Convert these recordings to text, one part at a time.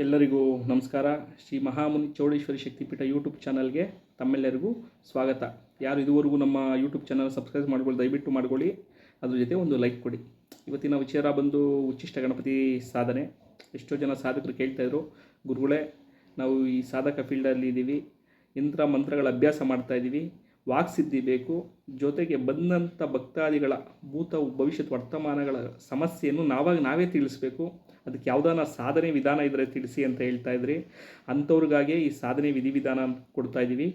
ಎಲ್ಲರಿಗೂ ನಮಸ್ಕಾರ. ಶ್ರೀ ಮಹಾಮುನಿ ಚೌಡೇಶ್ವರಿ ಶಕ್ತಿಪೀಠ ಯೂಟ್ಯೂಬ್ ಚಾನಲ್ಗೆ ತಮ್ಮೆಲ್ಲರಿಗೂ ಸ್ವಾಗತ. ಯಾರು ಇದುವರೆಗೂ ನಮ್ಮ ಯೂಟ್ಯೂಬ್ ಚಾನಲ್ ಸಬ್ಸ್ಕ್ರೈಬ್ ಮಾಡ್ಕೊಳ್ಳಿ, ದಯವಿಟ್ಟು ಮಾಡ್ಕೊಳ್ಳಿ. ಅದ್ರ ಜೊತೆ ಒಂದು ಲೈಕ್ ಕೊಡಿ. ಇವತ್ತಿನ ವಿಚಾರ ಬಂದು ಉಚ್ಚಿಷ್ಟ ಗಣಪತಿ ಸಾಧನೆ. ಎಷ್ಟೋ ಜನ ಸಾಧಕರು ಕೇಳ್ತಾಯಿದ್ರು ಗುರುಗಳೇ, ನಾವು ಈ ಸಾಧಕ ಫೀಲ್ಡಲ್ಲಿ ಇದ್ದೀವಿ. ಯಂತ್ರ ಮಂತ್ರಗಳ ಅಭ್ಯಾಸ ಮಾಡ್ತಾ ಇದ್ದೀವಿ. ವಾಕ್ಸಿದ್ಧಿ ಬೇಕು, ಜೊತೆಗೆ ಬಂದಂಥ ಭಕ್ತಾದಿಗಳ ಭೂತ ಭವಿಷ್ಯದ ವರ್ತಮಾನಗಳ ಸಮಸ್ಯೆಯನ್ನು ನಾವಾಗ ನಾವೇ ತಿಳಿಸ್ಬೇಕು. ಅದಕ್ಕೆ ಯಾವುದಾನ ಸಾಧನೆ ವಿಧಾನ ಇದ್ದರೆ ತಿಳಿಸಿ ಅಂತ ಹೇಳ್ತಾ ಇದ್ರಿ. ಅಂಥವ್ರಿಗಾಗೆ ಈ ಸಾಧನೆ ವಿಧಿವಿಧಾನ ಕೊಡ್ತಾ ಇದ್ದೀವಿ.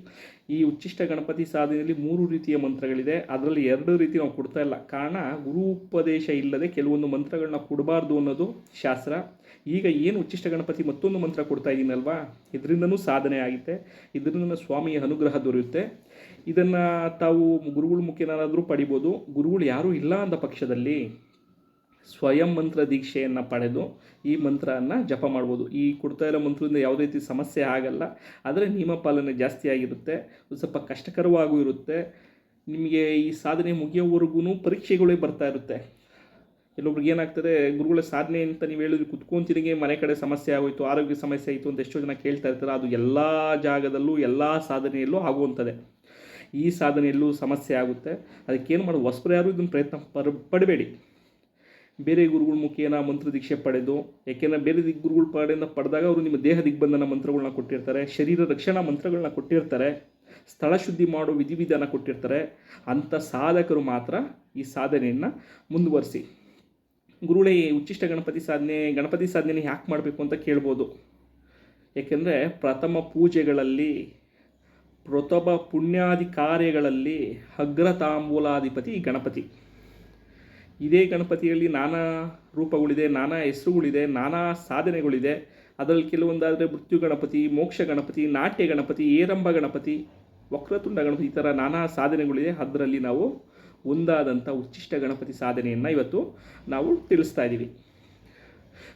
ಈ ಉಚ್ಚಿಷ್ಟ ಗಣಪತಿ ಸಾಧನೆಯಲ್ಲಿ ಮೂರು ರೀತಿಯ ಮಂತ್ರಗಳಿದೆ. ಅದರಲ್ಲಿ ಎರಡು ರೀತಿ ನಾವು ಕೊಡ್ತಾ ಇಲ್ಲ. ಕಾರಣ ಗುರು ಉಪದೇಶ ಇಲ್ಲದೆ ಕೆಲವೊಂದು ಮಂತ್ರಗಳನ್ನ ಕೊಡಬಾರ್ದು ಅನ್ನೋದು ಶಾಸ್ತ್ರ. ಈಗ ಏನು ಉಚ್ಚಿಷ್ಟ ಗಣಪತಿ ಮತ್ತೊಂದು ಮಂತ್ರ ಕೊಡ್ತಾ ಇದ್ದೀನಲ್ವಾ ಇದರಿಂದನೂ ಸಾಧನೆ ಆಗುತ್ತೆ. ಇದರಿಂದ ಸ್ವಾಮಿಯ ಅನುಗ್ರಹ ದೊರೆಯುತ್ತೆ. ಇದನ್ನು ತಾವು ಗುರುಗಳ ಮುಖೇನಾದರೂ ಪಡಿಬೋದು. ಗುರುಗಳು ಯಾರೂ ಇಲ್ಲ ಅಂದ ಪಕ್ಷದಲ್ಲಿ ಸ್ವಯಂ ಮಂತ್ರ ದೀಕ್ಷೆಯನ್ನು ಪಡೆದು ಈ ಮಂತ್ರವನ್ನು ಜಪ ಮಾಡ್ಬೋದು. ಈ ಕೊಡ್ತಾ ಇರೋ ಮಂತ್ರದಿಂದ ಯಾವುದೇ ರೀತಿ ಸಮಸ್ಯೆ ಆಗಲ್ಲ. ಆದರೆ ನಿಯಮ ಪಾಲನೆ ಜಾಸ್ತಿ ಆಗಿರುತ್ತೆ. ಸ್ವಲ್ಪ ಕಷ್ಟಕರವಾಗೂ ಇರುತ್ತೆ. ನಿಮಗೆ ಈ ಸಾಧನೆ ಮುಗಿಯೋವರೆಗೂ ಪರೀಕ್ಷೆಗಳೇ ಬರ್ತಾ ಇರುತ್ತೆ. ಕೆಲವೊಬ್ರಿಗೆ ಏನಾಗ್ತದೆ, ಗುರುಗಳ ಸಾಧನೆ ಅಂತ ನೀವು ಹೇಳಿದ್ರೆ ಕುತ್ಕೊಂತಿನಿಗೆ ಮನೆ ಕಡೆ ಸಮಸ್ಯೆ ಆಗೋಯ್ತು, ಆರೋಗ್ಯ ಸಮಸ್ಯೆ ಆಯಿತು ಅಂತ ಎಷ್ಟೋ ಜನ ಕೇಳ್ತಾ ಇರ್ತಾರೆ. ಅದು ಎಲ್ಲ ಜಾಗದಲ್ಲೂ ಎಲ್ಲ ಸಾಧನೆಯಲ್ಲೂ ಆಗುವಂಥದ್ದೇ. ಈ ಸಾಧನೆಯಲ್ಲೂ ಸಮಸ್ಯೆ ಆಗುತ್ತೆ. ಅದಕ್ಕೇನು ಮಾಡೋದು ಹೊಸಬ್ರು ಯಾರು ಇದನ್ನು ಪ್ರಯತ್ನ ಪರ್ ಪಡಬೇಡಿ. ಬೇರೆ ಗುರುಗಳ ಮುಖೇನ ಮಂತ್ರ ದೀಕ್ಷೆ ಪಡೆದು, ಏಕೆಂದರೆ ಬೇರೆ ದಿಗ್, ಗುರುಗಳ ಪಡೆಯಿಂದ ಪಡೆದಾಗ ಅವರು ನಿಮ್ಮ ದೇಹ ದಿಗ್ಬಂಧನ ಮಂತ್ರಗಳನ್ನ ಕೊಟ್ಟಿರ್ತಾರೆ, ಶರೀರ ರಕ್ಷಣಾ ಮಂತ್ರಗಳನ್ನ ಕೊಟ್ಟಿರ್ತಾರೆ, ಸ್ಥಳ ಶುದ್ಧಿ ಮಾಡೋ ವಿಧಿವಿಧಾನ ಕೊಟ್ಟಿರ್ತಾರೆ. ಅಂಥ ಸಾಧಕರು ಮಾತ್ರ ಈ ಸಾಧನೆಯನ್ನು ಮುಂದುವರಿಸಿ. ಗುರುಗಳೇ ಉಚ್ಚಿಷ್ಟ ಗಣಪತಿ ಸಾಧನೆ ಗಣಪತಿ ಸಾಧನೆ ಯಾಕೆ ಮಾಡಬೇಕು ಅಂತ ಕೇಳ್ಬೋದು. ಏಕೆಂದರೆ ಪ್ರಥಮ ಪೂಜೆಗಳಲ್ಲಿ ಪ್ರಥಮ ಪುಣ್ಯಾದಿ ಕಾರ್ಯಗಳಲ್ಲಿ ಅಗ್ರತಾಂಬೂಲಾಧಿಪತಿ ಗಣಪತಿ. ಇದೇ ಗಣಪತಿಯಲ್ಲಿ ನಾನಾ ರೂಪಗಳಿದೆ, ನಾನಾ ಹೆಸರುಗಳಿದೆ, ನಾನಾ ಸಾಧನೆಗಳಿದೆ. ಅದರಲ್ಲಿ ಕೆಲವೊಂದಾದರೆ ಮೃತ್ಯು ಗಣಪತಿ, ಮೋಕ್ಷ ಗಣಪತಿ, ನಾಟ್ಯ ಗಣಪತಿ, ಏರಂಬ ಗಣಪತಿ, ವಕ್ರತುಂಡ ಗಣಪತಿ ಈ ಥರ ನಾನಾ ಸಾಧನೆಗಳಿದೆ. ಅದರಲ್ಲಿ ನಾವು ಒಂದಾದಂಥ ಉಚ್ಚಿಷ್ಟ ಗಣಪತಿ ಸಾಧನೆಯನ್ನು ಇವತ್ತು ನಾವು ತಿಳಿಸ್ತಾ ಇದ್ದೀವಿ.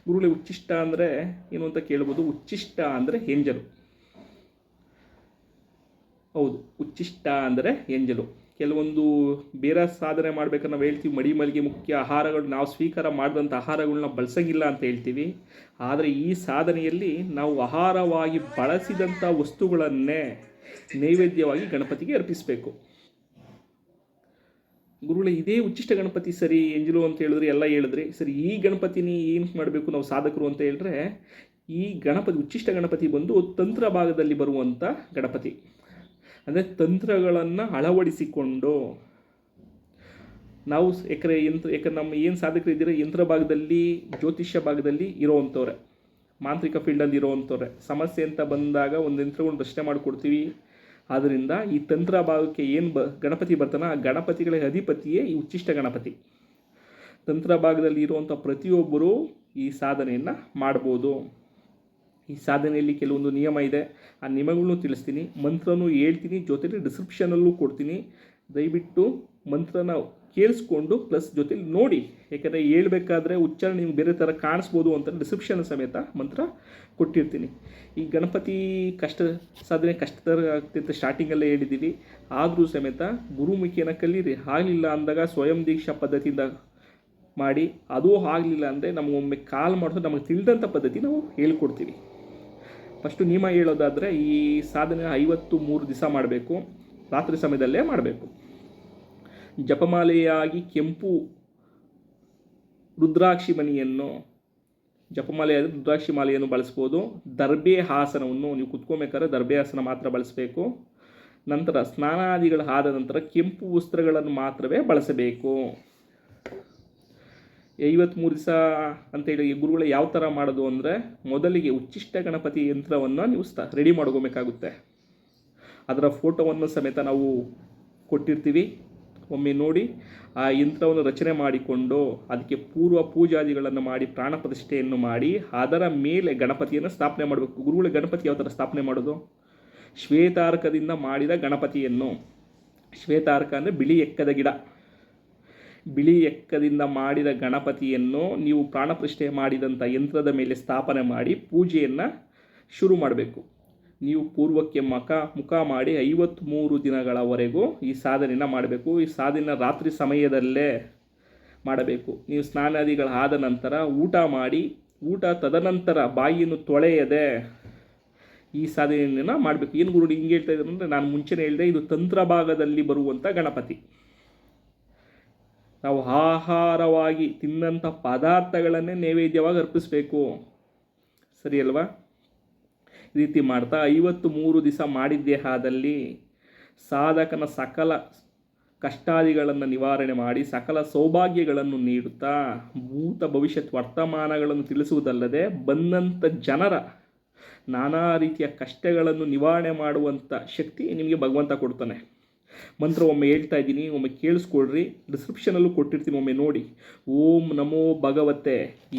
ಗುರುಗಳೇ, ಉಚ್ಚಿಷ್ಟ ಅಂದರೆ ಏನು ಅಂತ ಕೇಳ್ಬೋದು? ಉಚ್ಚಿಷ್ಟ ಅಂದರೆ ಎಂಜಲು ಹೌದು, ಉಚ್ಚಿಷ್ಟ ಅಂದರೆ ಎಂಜಲು. ಕೆಲವೊಂದು ಬೇರೆ ಸಾಧನೆ ಮಾಡ್ಬೇಕಾದ್ರೆ ನಾವು ಹೇಳ್ತೀವಿ. ಮಡಿ ಮಲಿಗೆ ಮುಖ್ಯ ಆಹಾರಗಳು. ನಾವು ಸ್ವೀಕಾರ ಮಾಡಿದಂಥ ಆಹಾರಗಳನ್ನ ಬಳಸಂಗಿಲ್ಲ ಅಂತ ಹೇಳ್ತೀವಿ. ಆದರೆ ಈ ಸಾಧನೆಯಲ್ಲಿ ನಾವು ಆಹಾರವಾಗಿ ಬಳಸಿದಂಥ ವಸ್ತುಗಳನ್ನೇ ನೈವೇದ್ಯವಾಗಿ ಗಣಪತಿಗೆ ಅರ್ಪಿಸಬೇಕು. ಗುರುಗಳು, ಇದೇ ಉಚ್ಚಿಷ್ಟ ಗಣಪತಿ ಸರಿ, ಎಂಜಲು ಅಂತ ಹೇಳಿದ್ರೆ ಎಲ್ಲ ಹೇಳಿದ್ರಿ. ಸರಿ, ಈ ಗಣಪತಿನಿ ಏನು ಮಾಡಬೇಕು ನಾವು ಸಾಧಕರು ಅಂತ ಹೇಳಿದ್ರೆ, ಈ ಗಣಪತಿ, ಉಚ್ಚಿಷ್ಟ ಗಣಪತಿ ಬಂದು ತಂತ್ರ ಭಾಗದಲ್ಲಿ ಬರುವಂಥ ಗಣಪತಿ. ಅಂದರೆ ತಂತ್ರಗಳನ್ನು ಅಳವಡಿಸಿಕೊಂಡು ನಾವು ಎಕರೆ ಯಂತ್ರ ಯಾಕಂದ್ರೆ ನಮ್ಮ ಏನು ಸಾಧಕರು ಇದ್ದೀರಾ ಯಂತ್ರ ಭಾಗದಲ್ಲಿ, ಜ್ಯೋತಿಷ್ಯ ಭಾಗದಲ್ಲಿ ಇರೋವಂಥವ್ರೆ, ಮಾಂತ್ರಿಕ ಫೀಲ್ಡಲ್ಲಿ ಇರೋವಂಥವ್ರೆ. ಸಮಸ್ಯೆ ಅಂತ ಬಂದಾಗ ಒಂದು ಯಂತ್ರಗಳನ್ನ ರಚನೆ ಮಾಡಿಕೊಡ್ತೀವಿ. ಆದ್ದರಿಂದ ಈ ತಂತ್ರ ಭಾಗಕ್ಕೆ ಏನು ಬ, ಗಣಪತಿ ಬರ್ತಾನೆ ಆ ಗಣಪತಿಗಳ ಅಧಿಪತಿಯೇ ಈ ಉಚ್ಚಿಷ್ಟ ಗಣಪತಿ. ತಂತ್ರ ಭಾಗದಲ್ಲಿ ಇರುವಂಥ ಪ್ರತಿಯೊಬ್ಬರೂ ಈ ಸಾಧನೆಯನ್ನು ಮಾಡ್ಬೋದು. ಈ ಸಾಧನೆಯಲ್ಲಿ ಕೆಲವೊಂದು ನಿಯಮ ಇದೆ. ಆ ನಿಯಮಗಳನ್ನು ತಿಳಿಸ್ತೀನಿ. ಮಂತ್ರನೂ ಹೇಳ್ತೀನಿ. ಜೊತೆಲಿ ಡಿಸ್ಕ್ರಿಪ್ಷನಲ್ಲೂ ಕೊಡ್ತೀನಿ. ದಯವಿಟ್ಟು ಮಂತ್ರನ ಕೇಳಿಸ್ಕೊಂಡು ಪ್ಲಸ್ ಜೊತೆಲಿ ನೋಡಿ. ಯಾಕಂದರೆ ಹೇಳ್ಬೇಕಾದ್ರೆ ಉಚ್ಚಾರಣೆ ನಿಮ್ಗೆ ಬೇರೆ ಥರ ಕಾಣಿಸ್ಬೋದು ಅಂತ ಡಿಸ್ಕ್ರಿಪ್ಷನ್ ಸಮೇತ ಮಂತ್ರ ಕೊಟ್ಟಿರ್ತೀನಿ. ಈ ಗಣಪತಿ ಕಷ್ಟ, ಸಾಧನೆ ಕಷ್ಟಕರ ಆಗ್ತಿತ್ತು ಸ್ಟಾರ್ಟಿಂಗಲ್ಲೇ ಹೇಳಿದ್ದೀವಿ. ಆದರೂ ಸಮೇತ ಗುರುಮುಖಿಯನ್ನು ಕಲೀರಿ. ಆಗಲಿಲ್ಲ ಅಂದಾಗ ಸ್ವಯಂ ದೀಕ್ಷಾ ಪದ್ಧತಿಯಿಂದ ಮಾಡಿ. ಅದು ಆಗಲಿಲ್ಲ ಅಂದರೆ ನಮಗೊಮ್ಮೆ ಕಾಲ್ ಮಾಡಿದ್ರೆ ನಮಗೆ ತಿಳಿದಂಥ ಪದ್ಧತಿ ನಾವು ಹೇಳ್ಕೊಡ್ತೀವಿ. ಫಸ್ಟು ನಿಯಮ ಹೇಳೋದಾದರೆ ಈ ಸಾಧನೆ ಐವತ್ತು ಮೂರು ದಿವಸ ಮಾಡಬೇಕು. ರಾತ್ರಿ ಸಮಯದಲ್ಲೇ ಮಾಡಬೇಕು. ಜಪಮಾಲೆಯಾಗಿ ಕೆಂಪು ರುದ್ರಾಕ್ಷಿ ಮನಿಯನ್ನು ಜಪಮಾಲೆಯಾದ ರುದ್ರಾಕ್ಷಿ ಮಾಲೆಯನ್ನು ಬಳಸ್ಬೋದು. ದರ್ಬೆ ಆಸನವನ್ನು ನೀವು ಕುತ್ಕೋಬೇಕಾದ್ರೆ ದರ್ಬೆ ಆಸನ ಮಾತ್ರ ಬಳಸಬೇಕು. ನಂತರ ಸ್ನಾನಾದಿಗಳು ಆದ ನಂತರ ಕೆಂಪು ವಸ್ತ್ರಗಳನ್ನು ಮಾತ್ರವೇ ಬಳಸಬೇಕು. ಐವತ್ತ್ಮೂರು ದಿವಸ ಅಂತೇಳಿ ಗುರುಗಳು ಯಾವ ಥರ ಮಾಡೋದು ಅಂದರೆ ಮೊದಲಿಗೆ ಉಚ್ಚಿಷ್ಟ ಗಣಪತಿ ಯಂತ್ರವನ್ನು ನೀವು ಸ್ತ ರೆಡಿ ಮಾಡ್ಕೋಬೇಕಾಗುತ್ತೆ. ಅದರ ಫೋಟೋವನ್ನು ಸಮೇತ ನಾವು ಕೊಟ್ಟಿರ್ತೀವಿ. ಒಮ್ಮೆ ನೋಡಿ ಆ ಯಂತ್ರವನ್ನು ರಚನೆ ಮಾಡಿಕೊಂಡು ಅದಕ್ಕೆ ಪೂರ್ವ ಪೂಜಾದಿಗಳನ್ನು ಮಾಡಿ ಪ್ರಾಣ ಪ್ರತಿಷ್ಠೆಯನ್ನು ಮಾಡಿ ಅದರ ಮೇಲೆ ಗಣಪತಿಯನ್ನು ಸ್ಥಾಪನೆ ಮಾಡಬೇಕು. ಗುರುಗಳ ಗಣಪತಿ ಯಾವ ಥರ ಸ್ಥಾಪನೆ ಮಾಡೋದು? ಶ್ವೇತಾರ್ಕದಿಂದ ಮಾಡಿದ ಗಣಪತಿಯನ್ನು. ಶ್ವೇತಾರ್ಕ ಅಂದರೆ ಬಿಳಿ ಎಕ್ಕದ ಗಿಡ. ಬಿಳಿ ಎಕ್ಕದಿಂದ ಮಾಡಿದ ಗಣಪತಿಯನ್ನು ನೀವು ಪ್ರಾಣಪ್ರತಿಷ್ಠೆ ಮಾಡಿದಂಥ ಯಂತ್ರದ ಮೇಲೆ ಸ್ಥಾಪನೆ ಮಾಡಿ ಪೂಜೆಯನ್ನು ಶುರು ಮಾಡಬೇಕು. ನೀವು ಪೂರ್ವಕ್ಕೆ ಮಖ ಮುಖ ಮಾಡಿ ಐವತ್ತ್ಮೂರು ದಿನಗಳವರೆಗೂ ಈ ಸಾಧನೆಯನ್ನು ಮಾಡಬೇಕು. ಈ ಸಾಧನೆ ರಾತ್ರಿ ಸಮಯದಲ್ಲೇ ಮಾಡಬೇಕು. ನೀವು ಸ್ನಾನಾದಿಗಳಾದ ನಂತರ ಊಟ ಮಾಡಿ, ಊಟ ತದನಂತರ ಬಾಯಿಯನ್ನು ತೊಳೆಯದೆ ಈ ಸಾಧನೆಯನ್ನು ಮಾಡಬೇಕು. ಏನು ಗುರು ಹಿಂಗೆ ಹೇಳ್ತಾ ಇದ್ದಾರೆ ಅಂದರೆ ನಾನು ಮುಂಚೆನೇ ಹೇಳಿದೆ, ಇದು ತಂತ್ರ ಭಾಗದಲ್ಲಿ ಬರುವಂಥ ಗಣಪತಿ. ನಾವು ಆಹಾರವಾಗಿ ತಿನ್ನಂಥ ಪದಾರ್ಥಗಳನ್ನೇ ನೈವೇದ್ಯವಾಗಿ ಅರ್ಪಿಸಬೇಕು. ಸರಿ ಅಲ್ವಾ? ಈ ರೀತಿ ಮಾಡ್ತಾ ಐವತ್ತು ಮೂರು ದಿವಸ ಮಾಡಿದ್ದೇ ಆದಲ್ಲಿ ಸಾಧಕನ ಸಕಲ ಕಷ್ಟಾದಿಗಳನ್ನು ನಿವಾರಣೆ ಮಾಡಿ ಸಕಲ ಸೌಭಾಗ್ಯಗಳನ್ನು ನೀಡುತ್ತಾ ಭೂತ ಭವಿಷ್ಯತ್ ವರ್ತಮಾನಗಳನ್ನು ತಿಳಿಸುವುದಲ್ಲದೆ ಬಂದಂಥ ಜನರ ನಾನಾ ರೀತಿಯ ಕಷ್ಟಗಳನ್ನು ನಿವಾರಣೆ ಮಾಡುವಂಥ ಶಕ್ತಿ ನಿಮಗೆ ಭಗವಂತ ಕೊಡ್ತಾನೆ. ಮಂತ್ರ ಒಮ್ಮೆ ಹೇಳ್ತಾ ಇದ್ದೀನಿ, ಒಮ್ಮೆ ಕೇಳಿಸ್ಕೊಳ್ರಿ. ಡಿಸ್ಕ್ರಿಪ್ಷನಲ್ಲೂ ಕೊಟ್ಟಿರ್ತೀನಿ, ಒಮ್ಮೆ ನೋಡಿ. ಓಂ ನಮೋ ಭಗವತೆ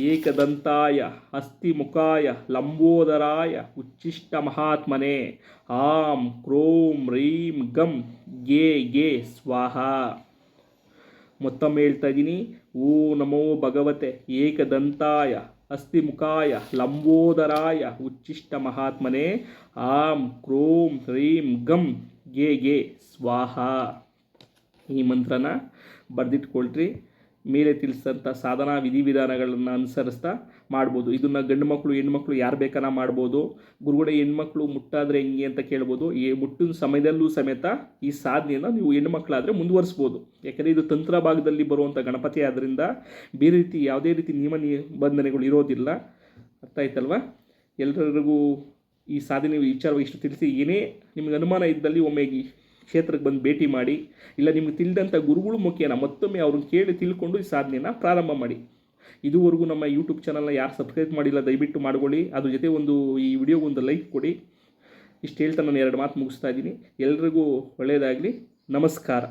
ಏಕದಂತಾಯ ಮುಖಾಯ ಲಂಬೋದರಾಯ ಉಚ್ಚಿಷ್ಟ ಮಹಾತ್ಮನೆ. ಆಂ ಕ್ರೋಂ ರೀಂ ಗಂ ಗೇ ಗೆ ಸ್ವಾಹ. ಮತ್ತೊಮ್ಮೆ ಹೇಳ್ತಾ ಇದ್ದೀನಿ, ಓ ನಮೋ ಭಗವತೆ ಏಕದಂತಾಯ ಮುಖಾಯ ಲಂಬೋದರಾಯ ಉಚ್ಚಿಷ್ಟ ಮಹಾತ್ಮನೆ. ಆಂ ಕ್ರೋಂ ಹ್ರೀಂ ಗಂ ಗೆ ಗೆ ಸ್ವಾಹ. ಈ ಮಂತ್ರನ ಬರೆದಿಟ್ಕೊಳ್ರಿ. ಮೇಲೆ ತಿಳಿಸಿದಂಥ ಸಾಧನಾ ವಿಧಿವಿಧಾನಗಳನ್ನು ಅನುಸರಿಸ್ತಾ ಮಾಡ್ಬೋದು. ಇದನ್ನು ಗಂಡು ಮಕ್ಕಳು ಹೆಣ್ಮಕ್ಳು ಯಾರು ಬೇಕಾನ ಮಾಡ್ಬೋದು. ಗುರುಗಡೆ ಹೆಣ್ಮಕ್ಳು ಮುಟ್ಟಾದರೆ ಹೆಂಗೆ ಅಂತ ಕೇಳ್ಬೋದು. ಈ ಮುಟ್ಟಿನ ಸಮಯದಲ್ಲೂ ಸಮೇತ ಈ ಸಾಧನೆಯನ್ನು ನೀವು ಹೆಣ್ಮಕ್ಳಾದರೆ ಮುಂದುವರಿಸ್ಬೋದು. ಯಾಕಂದರೆ ಇದು ತಂತ್ರ ಭಾಗದಲ್ಲಿ ಬರುವಂಥ ಗಣಪತಿ ಆದ್ದರಿಂದ ಬೇರೆ ರೀತಿ ಯಾವುದೇ ರೀತಿ ನಿಯಮ ನಿಬಂಧನೆಗಳು ಇರೋದಿಲ್ಲ. ಅರ್ಥ ಆಯ್ತಲ್ವಾ? ಎಲ್ಲರಿಗೂ ಈ ಸಾಧನೆ ವಿಚಾರವಾಗಿ ಇಷ್ಟು ತಿಳಿಸಿ, ಏನೇ ನಿಮಗೆ ಅನುಮಾನ ಇದ್ದಲ್ಲಿ ಒಮ್ಮೆ ಈ ಕ್ಷೇತ್ರಕ್ಕೆ ಬಂದು ಭೇಟಿ ಮಾಡಿ, ಇಲ್ಲ ನಿಮ್ಗೆ ತಿಳಿದಂಥ ಗುರುಗಳು ಮುಖ್ಯನ ಮತ್ತೊಮ್ಮೆ ಅವ್ರನ್ನ ಕೇಳಿ ತಿಳ್ಕೊಂಡು ಈ ಸಾಧನೆಯನ್ನು ಪ್ರಾರಂಭ ಮಾಡಿ. ಇದುವರೆಗೂ ನಮ್ಮ ಯೂಟ್ಯೂಬ್ ಚಾನಲ್ನ ಯಾರು ಸಬ್ಸ್ಕ್ರೈಬ್ ಮಾಡಿಲ್ಲ, ದಯವಿಟ್ಟು ಮಾಡ್ಕೊಳ್ಳಿ. ಅದ್ರ ಜೊತೆ ಒಂದು ಈ ವಿಡಿಯೋಗೆ ಒಂದು ಲೈಕ್ ಕೊಡಿ. ಇಷ್ಟು ಹೇಳ್ತಾ ನಾನು ಎರಡು ಮಾತು ಮುಗಿಸ್ತಾ ಇದ್ದೀನಿ. ಎಲ್ರಿಗೂ ಒಳ್ಳೆಯದಾಗಲಿ. ನಮಸ್ಕಾರ.